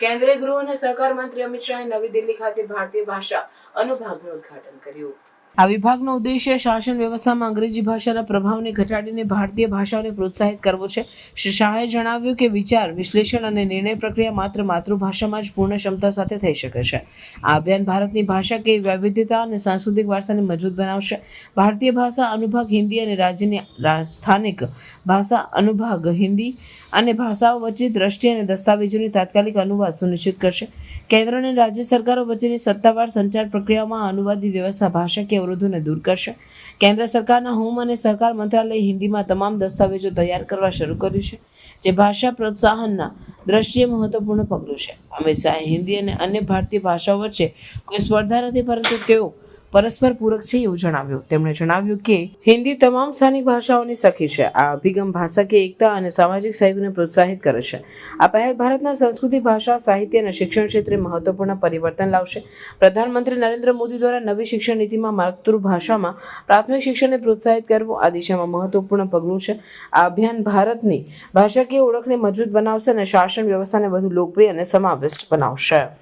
કેન્દ્રીય ગૃહ અને સહકાર મંત્રી અમિત શાહે નવી દિલ્હી ખાતે ભારતીય ભાષા અનુભાગનું ઉદ્ઘાટન કર્યું. આ વિભાગનો ઉદ્દેશ્ય શાસન વ્યવસ્થામાં અંગ્રેજી ભાષાના પ્રભાવને ઘટાડીને ભારતીય ભાષાઓને પ્રોત્સાહિત કરવો છે. શ્રી શાહે જણાવ્યું કે વિચાર, વિશ્લેષણ અને નિર્ણય પ્રક્રિયા માત્ર માતૃભાષામાં જ પૂર્ણ ક્ષમતા સાથે થઈ શકે છે. આ અભિયાન ભારતની ભાષાકીય વૈવિધ્યતા અને સાંસ્કૃતિક વારસાને મજબૂત બનાવશે. ભારતીય ભાષા અનુભાગ હિન્દી અને રાજ્યની સ્થાનિક ભાષા અનુભાગ હિન્દી અને ભાષાઓ વચ્ચે દ્રષ્ટિ અને દસ્તાવેજોની તાત્કાલિક અનુવાદ સુનિશ્ચિત કરશે. કેન્દ્ર અને રાજ્ય સરકારો વચ્ચેની સત્તાવાર સંચાર પ્રક્રિયામાં આ અનુવાદની વ્યવસ્થા, ભાષાકીય અવરોધોને દૂર કરશે. કેન્દ્ર સરકારના હોમ અને સહકાર મંત્રાલયે હિન્દીમાં તમામ દસ્તાવેજો તૈયાર કરવા શરૂ કર્યું છે, જે ભાષા પ્રોત્સાહનના દ્રષ્ટિએ મહત્વપૂર્ણ પગલું છે. અમિત શાહે હિન્દી અને અન્ય ભારતીય ભાષાઓ વચ્ચે કોઈ સ્પર્ધા નથી, પરંતુ તેઓ પરસ્પર પૂરક છે એવું જણાવ્યું. તેમણે જણાવ્યું કે, હિન્દી તમામ સ્થાનિક ભાષાઓની સખી છે. આ અભિગમ ભાષાકીય એકતા અને સામાજિક સહયોગને પ્રોત્સાહિત કરે છે. આ પહેલ ભારતના સંસ્કૃતિ, ભાષા, સાહિત્ય અને શિક્ષણ ક્ષેત્રે મહત્વપૂર્ણ પરિવર્તન લાવશે. પ્રધાનમંત્રી નરેન્દ્ર મોદી દ્વારા નવી શિક્ષણ નીતિમાં માતૃભાષામાં પ્રાથમિક શિક્ષણને પ્રોત્સાહિત કરવું આ દિશામાં મહત્વપૂર્ણ પગલું છે. આ અભિયાન ભારતની ભાષાકીય ઓળખને મજબૂત બનાવશે અને શાસન વ્યવસ્થાને વધુ લોકપ્રિય અને સમાવિષ્ટ બનાવશે.